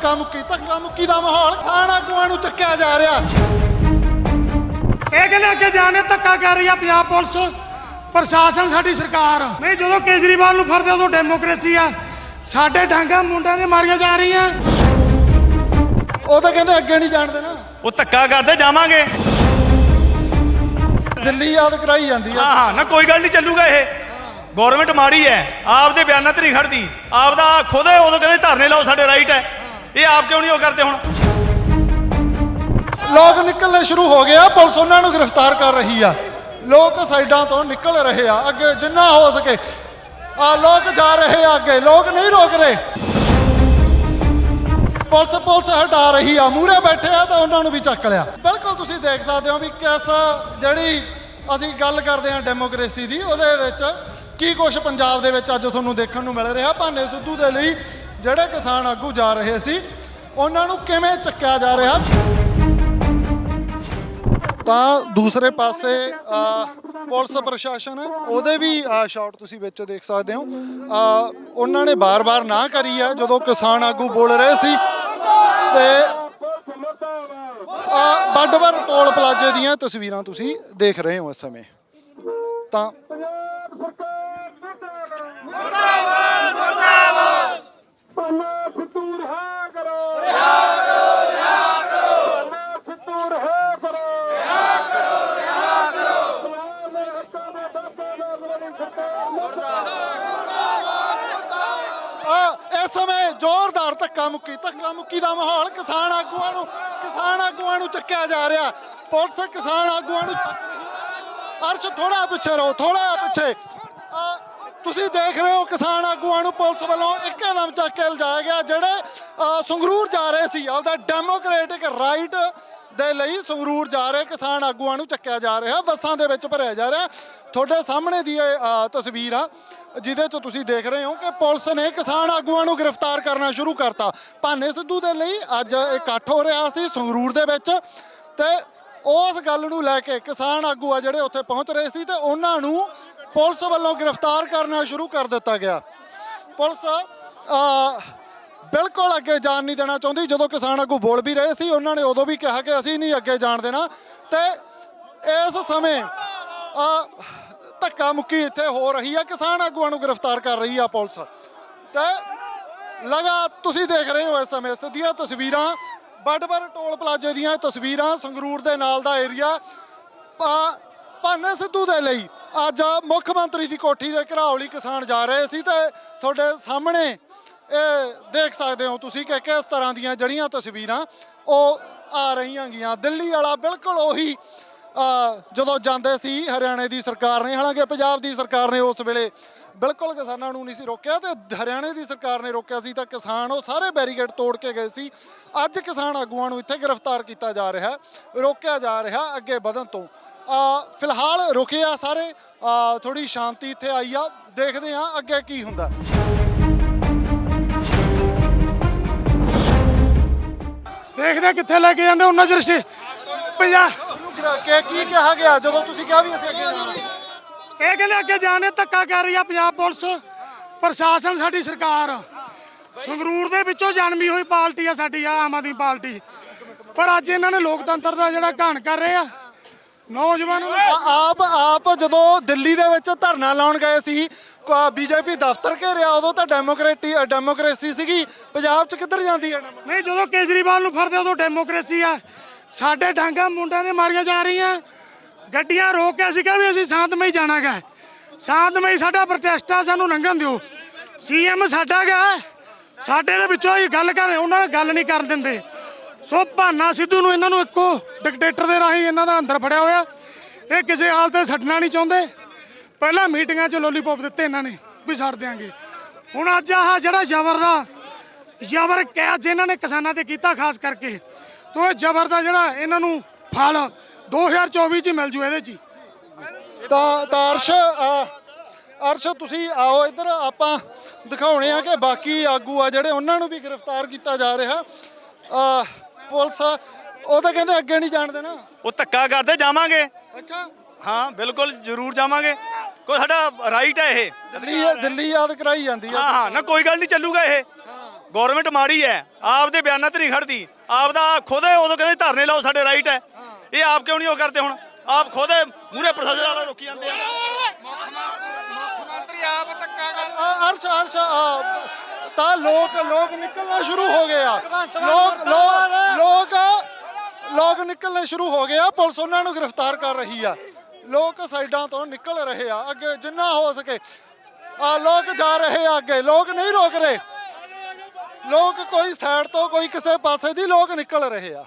ਧੱਕਾ ਮੁੱਕੀ ਧੱਕਾ ਮੁੱਕੀ ਦਾ ਮਾਹੌਲ ਕਿਸਾਨ ਆਗੂਆਂ ਨੂੰ ਚੱਕਿਆ ਜਾ ਰਿਹਾ। ਇਹ ਕਹਿੰਦੇ ਅੱਗੇ ਜਾਣੇ ਧੱਕਾ ਕਰ ਰਹੀ ਆ ਪੰਜਾਬ ਪੁਲਿਸ। ਪ੍ਰਸ਼ਾਸਨ ਸਾਡੀ ਸਰਕਾਰ। ਨਹੀਂ ਜਦੋਂ ਕੇਜਰੀਵਾਲ ਨੂੰ ਫੜਦੇ ਉਦੋਂ ਡੈਮੋਕ੍ਰੇਸੀ ਆ। ਸਾਡੇ ਡਾਂਗਾ ਮੁੰਡਿਆਂ ਦੇ ਮਾਰੀਆਂ ਜਾ ਰਹੀਆਂ। ਉਹ ਤਾਂ ਕਹਿੰਦੇ ਅੱਗੇ ਨਹੀਂ ਜਾਣ ਦੇਣਾ। ਉਹ ਧੱਕਾ ਕਰਦੇ ਜਾਵਾਂਗੇ। ਦਿੱਲੀ ਯਾਦ ਕਰਾਈ ਜਾਂਦੀ ਆ। ਹਾਂ ਹਾਂ ਨਾ ਕੋਈ ਗੱਲ ਨਹੀਂ ਚੱਲੂਗਾ ਇਹ। ਗਵਰਨਮੈਂਟ ਮਾੜੀ ਹੈ ਆਪਦੇ ਬਿਆਨਾਂ ਤੇ ਨਹੀਂ ਖੜਦੀ। ਆਪਦਾ ਖੁਦ ਉਦੋਂ ਕਹਿੰਦੇ ਧਰਨੇ ਲਾਓ ਸਾਡੇ ਰਾਈਟ ਹੈ ਇਹ ਆਪ ਕਿਉਂ ਨਹੀਂ ਉਹ ਕਰਦੇ ਹੁਣ? ਲੋਕ ਨਿਕਲਣੇ ਸ਼ੁਰੂ ਹੋ ਗਏ ਆ, ਪੁਲਿਸ ਉਹਨਾਂ ਨੂੰ ਗ੍ਰਿਫਤਾਰ ਕਰ ਰਹੀ ਆ। ਲੋਕ ਸਾਈਡਾਂ ਤੋਂ ਨਿਕਲ ਰਹੇ ਆ, ਅੱਗੇ ਜਿੰਨਾ ਹੋ ਸਕੇ। ਆ ਲੋਕ ਜਾ ਰਹੇ ਆ ਅੱਗੇ, ਲੋਕ ਨਹੀਂ ਰੋਕ ਰਹੇ। ਪੁਲਿਸ ਪੁਲਿਸ ਹਟਾ ਰਹੀ ਆ ਮੂਰੇ ਬੈਠੇ ਆ ਤਾਂ ਉਹਨਾਂ ਨੂੰ ਵੀ ਚੱਕ ਲਿਆ। ਬਿਲਕੁਲ ਤੁਸੀਂ ਦੇਖ ਸਕਦੇ ਹੋ ਵੀ ਕਿਸ ਜਿਹੜੀ ਅਸੀਂ ਗੱਲ ਕਰਦੇ ਆ ਡੈਮੋਕ੍ਰੇਸੀ ਦੀ, ਉਹਦੇ ਵਿੱਚ ਕੀ ਕੁਝ ਪੰਜਾਬ ਦੇ ਵਿੱਚ ਅੱਜ ਤੁਹਾਨੂੰ ਦੇਖਣ ਨੂੰ ਮਿਲ ਰਿਹਾ। ਭਾਨੇ ਸਿੱਧੂ ਦੇ ਲਈ ਜਿਹੜੇ ਕਿਸਾਨ ਆਗੂ ਜਾ ਰਹੇ ਸੀ ਉਹਨਾਂ ਨੂੰ ਕਿਵੇਂ ਚੱਕਿਆ ਜਾ ਰਿਹਾ? ਤਾਂ ਦੂਸਰੇ ਪਾਸੇ ਪੁਲਿਸ ਪ੍ਰਸ਼ਾਸਨ ਉਹਦੇ ਵੀ ਸ਼ਾਟ ਤੁਸੀਂ ਵਿੱਚ ਦੇਖ ਸਕਦੇ ਹੋ। ਉਹਨਾਂ ਨੇ ਬਾਰ-ਬਾਰ ਨਾ ਕਰੀ ਹੈ ਜਦੋਂ ਕਿਸਾਨ ਆਗੂ ਬੋਲ ਰਹੇ ਸੀ ਤੇ ਅ, ਬੱਡਵਰ ਟੋਲ ਪਲਾਜ਼ੇ ਦੀਆਂ ਤਸਵੀਰਾਂ ਤੁਸੀਂ ਦੇਖ ਰਹੇ ਹੋ ਇਸ ਸਮੇਂ। ਤਾਂ ਅ, ਇਸ ਸਮੇਂ ਜ਼ੋਰਦਾਰ ਧੱਕਾ ਮੁੱਕੀ ਧੱਕਾ ਮੁੱਕੀ ਦਾ ਮਾਹੌਲ ਕਿਸਾਨ ਆਗੂਆਂ ਨੂੰ, ਕਿਸਾਨ ਆਗੂਆਂ ਨੂੰ ਚੱਕਿਆ ਜਾ ਰਿਹਾ। ਪੁਲਿਸ ਕਿਸਾਨ ਆਗੂਆਂ ਨੂੰ ਅਰਸ਼ ਥੋੜਾ ਪਿੱਛੇ ਰਹੋ ਥੋੜਾ ਪਿੱਛੇ। ਤੁਸੀਂ ਦੇਖ ਰਹੇ ਹੋ ਕਿਸਾਨ ਆਗੂਆਂ ਨੂੰ ਪੁਲਿਸ ਵੱਲੋਂ ਇੱਕਦਮ ਚੱਕ ਕੇ ਲਿਜਾਇਆ ਗਿਆ, ਜਿਹੜੇ ਸੰਗਰੂਰ ਜਾ ਰਹੇ ਸੀ। ਆਪਦਾ ਡੈਮੋਕ੍ਰੈਟਿਕ ਰਾਈਟ ਦੇ ਲਈ ਸੰਗਰੂਰ ਜਾ ਰਹੇ, ਕਿਸਾਨ ਆਗੂਆਂ ਨੂੰ ਚੱਕਿਆ ਜਾ ਰਿਹਾ, ਬੱਸਾਂ ਦੇ ਵਿੱਚ ਭਰਿਆ ਜਾ ਰਿਹਾ। ਤੁਹਾਡੇ ਸਾਹਮਣੇ ਦੀ ਇਹ ਤਸਵੀਰ ਆ। ਜਿਹਦੇ 'ਚ ਤੁਸੀਂ ਦੇਖ ਰਹੇ ਹੋ ਕਿ ਪੁਲਿਸ ਨੇ ਕਿਸਾਨ ਆਗੂਆਂ ਨੂੰ ਗ੍ਰਿਫਤਾਰ ਕਰਨਾ ਸ਼ੁਰੂ ਕਰਤਾ। ਭਾਨੇ ਸਿੱਧੂ ਦੇ ਲਈ ਅੱਜ ਇਕੱਠ ਹੋ ਰਿਹਾ ਸੀ ਸੰਗਰੂਰ ਦੇ ਵਿੱਚ ਤੇ ਉਸ ਗੱਲ ਨੂੰ ਲੈ ਕੇ ਕਿਸਾਨ ਆਗੂ ਆ ਜਿਹੜੇ ਉੱਥੇ ਪਹੁੰਚ ਰਹੇ ਸੀ ਤੇ ਉਹਨਾਂ ਨੂੰ ਪੁਲਿਸ ਵੱਲੋਂ ਗ੍ਰਿਫਤਾਰ ਕਰਨਾ ਸ਼ੁਰੂ ਕਰ ਦਿੱਤਾ ਗਿਆ। ਪੁਲਿਸ ਬਿਲਕੁਲ ਅੱਗੇ ਜਾਣ ਨਹੀਂ ਦੇਣਾ ਚਾਹੁੰਦੀ। ਜਦੋਂ ਕਿਸਾਨ ਆਗੂ ਬੋਲ ਵੀ ਰਹੇ ਸੀ, ਉਹਨਾਂ ਨੇ ਉਦੋਂ ਵੀ ਕਿਹਾ ਕਿ ਅਸੀਂ ਨਹੀਂ ਅੱਗੇ ਜਾਣ ਦੇਣਾ ਤੇ ਇਸ ਸਮੇਂ ਧੱਕਾ ਮੁੱਕੀ ਇੱਥੇ ਹੋ ਰਹੀ ਹੈ ਕਿਸਾਨ ਆਗੂਆਂ ਨੂੰ ਗ੍ਰਿਫਤਾਰ ਕਰ ਰਹੀ ਆ ਪੁਲਿਸ। ਤੇ ਲਗਾ ਤੁਸੀਂ ਦੇਖ ਰਹੇ ਹੋ ਇਸ ਸਮੇਂ ਸਿੱਧੀਆਂ ਤਸਵੀਰਾਂ। ਬੱਡਬਰ ਟੋਲ ਪਲਾਜ਼ੇ ਦੀਆਂ ਤਸਵੀਰਾਂ ਸੰਗਰੂਰ ਦੇ ਨਾਲ ਦਾ ਏਰੀਆ। ਭਾਨੇ ਸਿੱਧੂ ਦੇ ਲਈ ਅੱਜ ਮੁੱਖ ਮੰਤਰੀ ਦੀ ਕੋਠੀ ਦੇ ਘਰਾਓ ਲਈ ਕਿਸਾਨ ਜਾ ਰਹੇ ਸੀ ਤੇ ਤੁਹਾਡੇ ਸਾਹਮਣੇ ਇਹ ਦੇਖ ਸਕਦੇ ਹੋ ਤੁਸੀਂ ਕਿ ਕਿਸ ਤਰ੍ਹਾਂ ਦੀਆਂ ਜੜੀਆਂ ਤਸਵੀਰਾਂ ਉਹ ਆ ਰਹੀਆਂ ਗੀਆਂ। ਦਿੱਲੀ ਵਾਲਾ ਬਿਲਕੁਲ ਉਹੀ ਜਦੋਂ ਜਾਂਦੇ ਸੀ ਹਰਿਆਣੇ ਦੀ ਸਰਕਾਰ ਨੇ, ਹਾਲਾਂਕਿ ਪੰਜਾਬ ਦੀ ਸਰਕਾਰ ਨੇ ਉਸ ਵੇਲੇ ਬਿਲਕੁਲ ਕਿਸਾਨਾਂ ਨੂੰ ਨਹੀਂ ਸੀ ਰੋਕਿਆ ਤੇ ਹਰਿਆਣੇ ਦੀ ਸਰਕਾਰ ਨੇ ਰੋਕਿਆ ਸੀ ਤਾਂ ਕਿਸਾਨ ਉਹ ਸਾਰੇ ਬੈਰੀਕੇਡ ਤੋੜ ਕੇ ਗਏ ਸੀ। ਅੱਜ ਕਿਸਾਨ ਆਗੂਆਂ ਨੂੰ ਇੱਥੇ ਗ੍ਰਿਫਤਾਰ ਕੀਤਾ ਜਾ ਰਿਹਾ, ਰੋਕਿਆ ਜਾ ਰਿਹਾ ਅੱਗੇ ਵਧਣ ਤੋਂ। ਫਿਲਹਾਲ ਰੁਕੇ ਆ ਸਾਰੇ ਥੋੜੀ ਸ਼ਾਂਤੀ ਇੱਥੇ ਆਈ ਆ, ਦੇਖਦੇ ਆ ਅੱਗੇ ਕੀ ਹੁੰਦਾ। ਦੇਖਦੇ ਆ ਕਿੱਥੇ ਲੈ ਕੇ ਜਾਂਦੇ ਉਹਨਾਂ ਚਿਰ ਸੇ ਪੰਜਾਬ ਕੇ ਕੀ ਕਿਹਾ ਗਿਆ? ਜਦੋਂ ਤੁਸੀਂ ਕਿਹਾ ਵੀ ਅਸੀਂ ਅੱਗੇ ਜਾਣਾ। ਇਹ ਕਹਿੰਦੇ ਅੱਗੇ ਜਾਣੇ ਧੱਕਾ ਕਰ ਰਹੀ ਆ ਪੰਜਾਬ ਪੁਲਿਸ ਪ੍ਰਸ਼ਾਸਨ ਸਾਡੀ ਸਰਕਾਰ। ਸੰਗਰੂਰ ਦੇ ਵਿੱਚੋਂ ਜਨਮੀ ਹੋਈ ਪਾਰਟੀ ਆ ਸਾਡੀ ਆ ਆਮ ਆਦਮੀ ਪਾਰਟੀ। ਪਰ ਅੱਜ ਇਹਨਾਂ ਨੇ ਲੋਕਤੰਤਰ ਦਾ ਜਿਹੜਾ ਘਾਣ ਕਰ ਰਹੇ ਆ ਨੌਜਵਾਨਾਂ ਨੂੰ ਆਪ ਆਪ ਜਦੋਂ ਦਿੱਲੀ ਦੇ ਵਿੱਚ ਧਰਨਾ ਲਾਉਣ ਗਏ ਸੀ ਬੀਜੇਪੀ ਦਫ਼ਤਰ ਘੇਰਿਆ ਉਦੋਂ ਤਾਂ ਡੈਮੋਕ੍ਰੇਟੀ ਡੈਮੋਕ੍ਰੇਸੀ ਸੀਗੀ। ਪੰਜਾਬ 'ਚ ਕਿੱਧਰ ਜਾਂਦੀ ਹੈ? ਨਹੀਂ ਜਦੋਂ ਕੇਜਰੀਵਾਲ ਨੂੰ ਫੜਦੇ ਉਦੋਂ ਡੈਮੋਕ੍ਰੇਸੀ ਆ। ਸਾਡੇ ਡਾਂਗਾ ਮੁੰਡਿਆਂ ਦੇ ਮਾਰੀਆਂ ਜਾ ਰਹੀਆਂ। ਗੱਡੀਆਂ ਰੋਕ ਕੇ ਅਸੀਂ ਕਿਹਾ ਵੀ ਅਸੀਂ ਸ਼ਾਂਤਮਈ ਜਾਣਾਗਾ। ਸ਼ਾਂਤਮਈ ਸਾਡਾ ਪ੍ਰੋਟੈਸਟ ਆ, ਸਾਨੂੰ ਲੰਘਣ ਦਿਓ। ਸੀਐਮ ਸਾਡਾ ਗਾ। ਸਾਡੇ ਦੇ ਵਿੱਚੋਂ ਹੀ ਗੱਲ ਕਰ, ਉਹਨਾਂ ਨਾਲ ਗੱਲ ਨਹੀਂ ਕਰਨ ਦਿੰਦੇ। ਸੋ ਭਾਨਾ ਸਿੱਧੂ ਨੂੰ ਇਹਨਾਂ ਨੂੰ ਇੱਕੋ ਡਿਕਟੇਟਰ ਦੇ ਰਾਹੀਂ ਇਹਨਾਂ ਦਾ ਅੰਦਰ ਫੜਿਆ ਹੋਇਆ। ਇਹ ਕਿਸੇ ਹਾਲ ਤੇ ਛੱਡਣਾ ਨਹੀਂ ਚਾਹੁੰਦੇ। ਪਹਿਲਾਂ ਮੀਟਿੰਗਾਂ 'ਚ ਲੋਲੀਪੌਪ ਦਿੱਤੇ ਇਹਨਾਂ ਨੇ ਵੀ ਛੱਡ ਦਿਆਂਗੇ। ਹੁਣ ਅੱਜ ਆਹ ਜਿਹੜਾ ਜ਼ਬਰ ਦਾ, ਜ਼ਬਰ ਕੈਦ ਇਹਨਾਂ ਨੇ ਕਿਸਾਨਾਂ ਤੇ ਕੀਤਾ, ਖਾਸ ਕਰਕੇ ਤੋ ਇਹ ਜ਼ਬਰ ਦਾ ਜਿਹੜਾ ਇਹਨਾਂ ਨੂੰ ਫਲ 2024 ਚ ਹੀ ਮਿਲ ਜੂ ਇਹਦੇ ਚ ਹੀ। ਤਾਂ ਤਾਂ ਅਰਸ਼ ਅ, ਅਰਸ਼ ਤੁਸੀਂ ਆਓ ਇੱਧਰ ਆਪਾਂ ਦਿਖਾਉਣੇ ਆ ਕਿ ਬਾਕੀ ਆਗੂ ਆ ਜਿਹੜੇ ਉਹਨਾਂ ਨੂੰ ਵੀ ਗ੍ਰਿਫਤਾਰ ਕੀਤਾ ਜਾ ਰਿਹਾ। ਅ, ਪੁਲਿਸ ਉਹ ਤਾਂ ਕਹਿੰਦੇ ਅੱਗੇ ਨਹੀਂ ਜਾਣ ਦੇਣਾ। ਉਹ ਧੱਕਾ ਕਰਦੇ ਜਾਵਾਂਗੇ। ਅੱਛਾ। ਹਾਂ ਬਿਲਕੁਲ ਜ਼ਰੂਰ ਜਾਵਾਂਗੇ। ਕੋਈ ਸਾਡਾ ਰਾਈਟ ਹੈ ਇਹ। ਦਿੱਲੀ ਦਿੱਲੀ ਯਾਦ ਕਰਾਈ ਜਾਂਦੀ ਆ। ਹਾਂ ਹਾਂ ਨਾ ਕੋਈ ਗੱਲ ਨਹੀਂ ਚੱਲੂਗਾ ਇਹ। ਗਵਰਨਮੈਂਟ ਮਾੜੀ ਹੈ। ਆਪਦੇ ਬਿਆਨਾਂ ਤੇ ਨਹੀਂ ਖੜਦੀ। ਆਪਦਾ ਖੁਦ ਉਦੋਂ ਕਹਿੰਦੇ ਧਰਨੇ ਲਾਓ ਸਾਡੇ ਰਾਈਟ ਹੈ। ਇਹ ਆਪ ਕਿਉਂ ਨਹੀਂ ਉਹ ਕਰਦੇ ਹੁਣ? ਆਪ ਖੁਦ ਮੂਰੇ ਪ੍ਰਸ਼ਾਸਨ ਵਾਲਾ ਰੋਕੀ ਜਾਂਦੇ ਆ। ਅਰਸ਼ ਅਰਸ਼ ਤਾਂ ਲੋਕ ਲੋਕ ਨਿਕਲਣਾ ਸ਼ੁਰੂ ਹੋ ਗਏ ਆ। ਲੋਕ ਲੋਕ ਲੋਕ ਲੋਕ ਨਿਕਲਣੇ ਸ਼ੁਰੂ ਹੋ ਗਏ ਆ। ਪੁਲਿਸ ਉਹਨਾਂ ਨੂੰ ਗ੍ਰਿਫਤਾਰ ਕਰ ਰਹੀ ਆ। ਲੋਕ ਸਾਈਡਾਂ ਤੋਂ ਨਿਕਲ ਰਹੇ ਆ। ਅੱਗੇ ਜਿੰਨਾ ਹੋ ਸਕੇ। ਆ ਲੋਕ ਜਾ ਰਹੇ ਆ ਅੱਗੇ। ਲੋਕ ਨਹੀਂ ਰੋਕ ਰਹੇ। ਲੋਕ ਕੋਈ ਸਾਈਡ ਤੋਂ ਕੋਈ ਕਿਸੇ ਪਾਸੇ ਦੀ ਲੋਕ ਨਿਕਲ ਰਹੇ ਆ।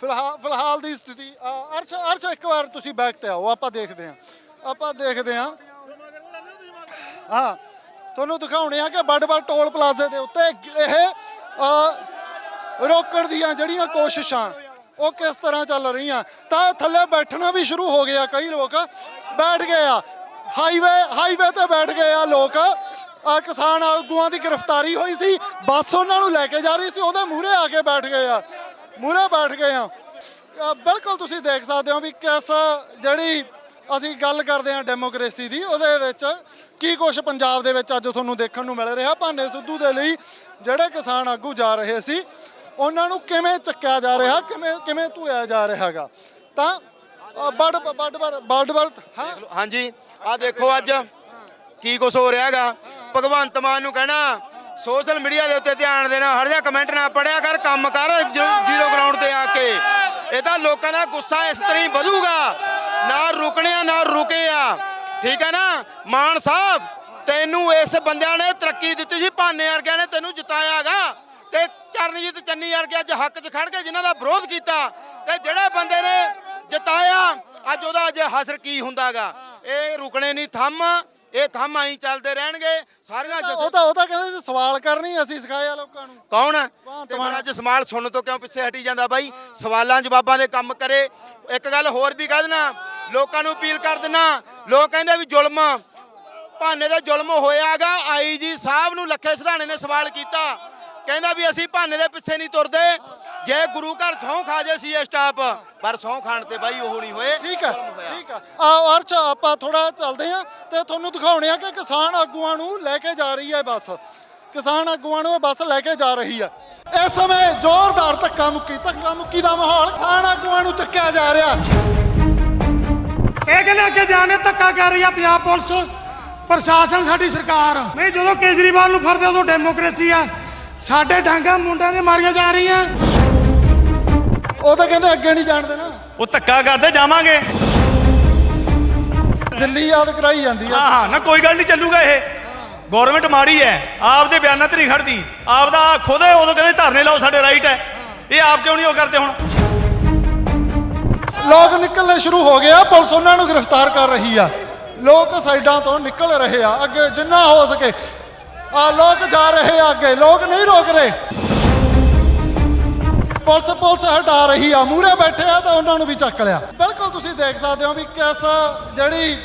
ਫਿਲਹਾਲ ਫਿਲਹਾਲ ਦੀ ਸਥਿਤੀ ਅ, ਅਰਸ਼ ਅਰਸ਼ ਇੱਕ ਵਾਰ ਤੁਸੀਂ ਬੈਕ ਤੇ ਆਓ ਆਪਾਂ ਦੇਖਦੇ ਹਾਂ। ਆਪਾਂ ਦੇਖਦੇ ਹਾਂ। ਹਾਂ ਤੁਹਾਨੂੰ ਦਿਖਾਉਣੇ ਆ ਕਿ ਵੱਡ-ਵੱਡ ਟੋਲ ਪਲਾਜ਼ੇ ਦੇ ਉੱਤੇ ਇਹ ਅ, ਰੋਕਣ ਦੀਆਂ ਜਿਹੜੀਆਂ ਕੋਸ਼ਿਸ਼ਾਂ ਉਹ ਕਿਸ ਤਰ੍ਹਾਂ ਚੱਲ ਰਹੀਆਂ? ਤਾਂ ਥੱਲੇ ਬੈਠਣਾ ਵੀ ਸ਼ੁਰੂ ਹੋ ਗਿਆ ਕਈ ਲੋਕ ਬੈਠ ਗਏ ਆ। ਹਾਈਵੇ ਹਾਈਵੇ ਤੇ ਬੈਠ ਗਏ ਆ ਲੋਕ। ਕਿਸਾਨ ਆਗੂਆਂ ਦੀ ਗ੍ਰਿਫਤਾਰੀ ਹੋਈ ਸੀ। ਬੱਸ ਉਹਨਾਂ ਨੂੰ ਲੈ ਕੇ ਜਾ ਰਹੀ ਸੀ। ਉਹਦੇ ਮੂਹਰੇ ਆ ਕੇ ਬੈਠ ਗਏ ਆ। ਮੂਹਰੇ ਬੈਠ ਗਏ ਆ। ਬਿਲਕੁਲ ਤੁਸੀਂ ਦੇਖ ਸਕਦੇ ਹੋ ਵੀ ਕਿਸ ਜਿਹੜੀ ਅਸੀਂ ਗੱਲ ਕਰਦੇ ਹਾਂ ਡੈਮੋਕ੍ਰੇਸੀ ਦੀ ਉਹਦੇ ਵਿੱਚ ਕੀ ਕੁਝ ਪੰਜਾਬ ਦੇ ਵਿੱਚ ਅੱਜ ਤੁਹਾਨੂੰ ਦੇਖਣ ਨੂੰ ਮਿਲ ਰਿਹਾ। ਭਾਨੇ ਸਿੱਧੂ ਦੇ ਲਈ ਜਿਹੜੇ ਕਿਸਾਨ ਆਗੂ ਜਾ ਰਹੇ ਸੀ ਉਹਨਾਂ ਨੂੰ ਕਿਵੇਂ ਚੱਕਿਆ ਜਾ ਰਿਹਾ ਕਿਵੇਂ ਕਿਵੇਂ ਧੋਇਆ ਜਾ ਰਿਹਾਗਾ ਤਾਂ ਅ, ਬੜ ਬੜ ਬੜ ਬੜ ਹਾਂ। ਹਾਂਜੀ ਆ ਦੇਖੋ ਅੱਜ ਕੀ ਕੁਛ ਹੋ ਰਿਹਾ ਹੈਗਾ। ਭਗਵੰਤ ਮਾਨ ਨੂੰ ਕਹਿਣਾ ਸੋਸ਼ਲ ਮੀਡੀਆ ਦੇ ਉੱਤੇ ਧਿਆਨ ਦੇਣਾ, ਹਰ ਜਾ ਕਮੈਂਟ ਨਾ ਪੜਿਆ ਕਰ, ਕੰਮ ਕਰ ਜ਼ੀਰੋ ਗਰਾਊਂਡ ਤੇ ਆ ਕੇ। ਇਹ ਤਾਂ ਲੋਕਾਂ ਦਾ ਗੁੱਸਾ ਇਸ ਤਰ੍ਹਾਂ ਹੀ ਵਧੂਗਾ। ਨਾ ਰੁਕਣੇ ਨਾ ਰੁਕੇ ਠੀਕ ਹੈ ਨਾ? ਮਾਨ ਸਾਹਿਬ, ਤੈਨੂੰ ਇਸ ਬੰਦਿਆਂ ਨੇ ਤਰੱਕੀ ਦਿੱਤੀ ਸੀ, ਭਾਨੇ ਵਰਗਿਆਂ ਨੇ ਤੈਨੂੰ ਜਿਤਾਇਆਗਾ ਤੇ ਚਰਨਜੀਤ ਚੰਨੀ ਵਰਗੇ ਅੱਜ ਹੱਕ 'ਚ ਖੜ ਕੇ ਜਿਨ੍ਹਾਂ ਦਾ ਵਿਰੋਧ ਕੀਤਾ, ਤੇ ਜਿਹੜੇ ਬੰਦੇ ਨੇ ਜਿਤਾਇਆ, ਅੱਜ ਉਹਦਾ ਅੱਜ ਹਸਰ ਕੀ ਹੁੰਦਾਗਾ ਇਹ ਰੁਕਣੇ ਨਹੀਂ, ਥੰਮ ਇਹ ਥੰਮ ਆਈ ਚੱਲਦੇ ਰਹਿਣਗੇ। ਸਾਰੀਆਂ ਉਹ ਜਸ- ਤਾਂ ਉਹ ਤਾਂ ਕਹਿੰਦੇ ਸੀ ਸਵਾਲ ਕਰਨੀ ਅਸੀਂ ਸਿਖਾਇਆ ਲੋਕਾਂ ਨੂੰ। ਕੌਣ ਹੈ ਤੇ ਅੱਜ ਸਵਾਲ ਸੁਣਨ ਤੋਂ ਕਿਉਂ ਪਿੱਛੇ ਹਟੀ ਜਾਂਦਾ ਬਾਈ? ਸਵਾਲਾਂ ਜਵਾਬਾਂ ਦੇ ਕੰਮ ਕਰੇ। ਇੱਕ ਗੱਲ ਹੋਰ ਵੀ ਕਹਿ ਦੇਣਾ ਲੋਕਾਂ ਨੂੰ ਅਪੀਲ ਕਰ ਦੇਣਾ ਲੋਕ ਕਹਿੰਦੇ ਵੀ ਜ਼ੁਲਮ ਭਾਨੇ ਦਾ ਜ਼ੁਲਮ ਹੋਇਆਗਾ। ਆਈਜੀ ਸਾਹਿਬ ਨੂੰ ਲੱਖੇ ਸਿਧਾਣੇ ਨੇ ਸਵਾਲ ਕੀਤਾ। ਕਹਿੰਦਾ ਵੀ ਅਸੀਂ ਭਾਨੇ ਦੇ ਪਿੱਛੇ ਨਹੀਂ ਤੁਰਦੇ। ਜੇ ਗੁਰੂ ਘਰ ਸਹੁੰ ਖਾ ਜੇ ਸੀ ਇਹ ਸਟਾਪ ਪਰ ਸਹੁੰ ਖਾਣ ਤੇ ਬਾਈ ਉਹ ਨਹੀਂ ਹੋਏ। ਠੀਕ ਹੈ ਜ਼ੁਲਮ ਹੋਇਆ। ਠੀਕ ਹੈ। ਆਓ ਅਰਚ ਆਪਾਂ ਥੋੜਾ ਚੱਲਦੇ ਹਾਂ ਤੇ ਤੁਹਾਨੂੰ ਦਿਖਾਉਣੇ ਆ ਕਿ ਕਿਸਾਨ ਆਗੂਆਂ ਨੂੰ ਲੈ ਕੇ ਜਾ ਰਹੀ ਹੈ ਬੱਸ। ਕਿਸਾਨ ਆਗੂਆਂ ਨੂੰ ਇਹ ਬੱਸ ਲੈ ਕੇ ਜਾ ਰਹੀ ਹੈ। ਇਸ ਸਮੇਂ ਜ਼ੋਰਦਾਰ ਧੱਕਾ ਮੁੱਕੀ ਧੱਕਾ ਮੁੱਕੀ ਦਾ ਮਾਹੌਲ ਕਿਸਾਨ ਆਗੂਆਂ ਨੂੰ ਚੱਕਿਆ ਜਾ ਰਿਹਾ। ਇਹ ਕਹਿੰਦੇ ਅੱਗੇ ਜਾਣੇ ਧੱਕਾ ਕਰ ਰਹੀ ਆ ਪੰਜਾਬ ਪੁਲਿਸ। ਪ੍ਰਸ਼ਾਸਨ ਸਾਡੀ ਸਰਕਾਰ। ਨਹੀਂ ਜਦੋਂ ਕੇਜਰੀਵਾਲ ਨੂੰ ਫੜਦੇ ਉਦੋਂ ਡੈਮੋਕ੍ਰੇਸੀ ਆ। ਸਾਡੇ ਡਾਂਗਾ ਮੁੰਡਿਆਂ ਦੇ ਮਾਰੀਆਂ ਜਾ ਰਹੀਆਂ। ਉਹ ਤਾਂ ਕਹਿੰਦੇ ਅੱਗੇ ਨਹੀਂ ਜਾਣ ਦੇਣਾ। ਉਹ ਧੱਕਾ ਕਰਦੇ ਜਾਵਾਂਗੇ। ਦਿੱਲੀ ਯਾਦ ਕਰਾਈ ਜਾਂਦੀ ਆ। ਹਾਂ ਹਾਂ ਨਾ ਕੋਈ ਗੱਲ ਨਹੀਂ ਚੱਲੂਗਾ ਇਹ। ਗਵਰਨਮੈਂਟ ਮਾੜੀ ਹੈ ਆਪਦੇ ਬਿਆਨਾਂ ਤੇ ਨਹੀਂ ਖੜਦੀ। ਆਪਦਾ ਖੁਦ ਉਦੋਂ ਕਹਿੰਦੇ ਧਰਨੇ ਲਾਓ ਸਾਡੇ ਰਾਈਟ ਹੈ ਇਹ ਆਪ ਕਿਉਂ ਨਹੀਂ ਉਹ ਕਰਦੇ ਹੁਣ? ਲੋਕ ਨਿਕਲਣੇ ਸ਼ੁਰੂ ਹੋ ਗਏ ਆ ਪੁਲਿਸ ਉਹਨਾਂ ਨੂੰ ਗ੍ਰਿਫਤਾਰ ਕਰ ਰਹੀ ਆ। ਲੋਕ ਸਾਈਡਾਂ ਤੋਂ ਨਿਕਲ ਰਹੇ ਆ ਅੱਗੇ ਜਿੰਨਾ ਹੋ ਸਕੇ। ਆ ਲੋਕ ਜਾ ਰਹੇ ਆ ਅੱਗੇ ਲੋਕ ਨਹੀਂ ਰੋਕ ਰਹੇ। ਪੁਲਿਸ ਪੁਲਿਸ ਹਟਾ ਰਹੀ ਆ, ਮੂਹਰੇ ਬੈਠੇ ਆ ਤਾਂ ਉਹਨਾਂ ਨੂੰ ਵੀ ਚੱਕ ਲਿਆ। ਬਿਲਕੁਲ ਤੁਸੀਂ ਦੇਖ ਸਕਦੇ ਹੋ ਵੀ ਕਿਸ ਜਿਹੜੀ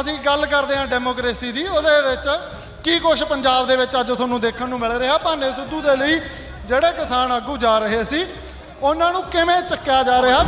ਅਸੀਂ ਗੱਲ ਕਰਦੇ ਹਾਂ ਡੈਮੋਕ੍ਰੇਸੀ ਦੀ, ਉਹਦੇ ਵਿੱਚ ਕੀ ਕੁਝ ਪੰਜਾਬ ਦੇ ਵਿੱਚ ਅੱਜ ਤੁਹਾਨੂੰ ਦੇਖਣ ਨੂੰ ਮਿਲ ਰਿਹਾ। ਭਾਨੇ ਸਿੱਧੂ ਦੇ ਲਈ ਜਿਹੜੇ ਕਿਸਾਨ ਆਗੂ ਜਾ ਰਹੇ ਸੀ, ਉਹਨਾਂ ਨੂੰ ਕਿਵੇਂ ਚੱਕਿਆ ਜਾ ਰਿਹਾ?